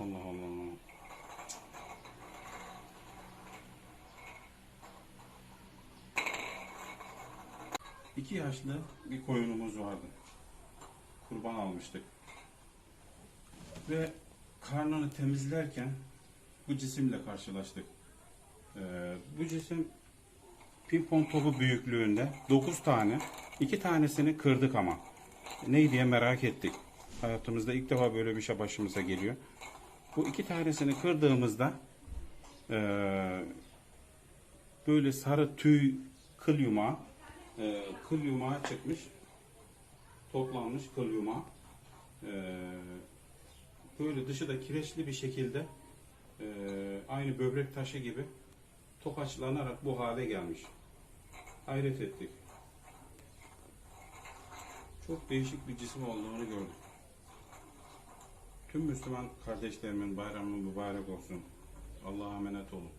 Allah Allah. İki yaşlı bir koyunumuz vardı. Kurban almıştık. Ve karnını temizlerken bu cisimle karşılaştık. Ee, bu cisim pimpon topu büyüklüğünde 9 tane. 2 tanesini kırdık ama. Ne diye merak ettik. Hayatımızda ilk defa böyle bir şey başımıza geliyor. Bu iki tanesini kırdığımızda eee, böyle sarı tüy kıl yumağı eee, kıl yumağı çıkmış. Toplanmış kıl yumağı. Eee, böyle dışı da kireçli bir şekilde eee, aynı böbrek taşı gibi tokaçlanarak bu hale gelmiş. Hayret ettik. Çok değişik bir cisim olduğunu gördük. Tüm Müslüman kardeşlerimin bayramı mübarek olsun. Allah'a emanet olun.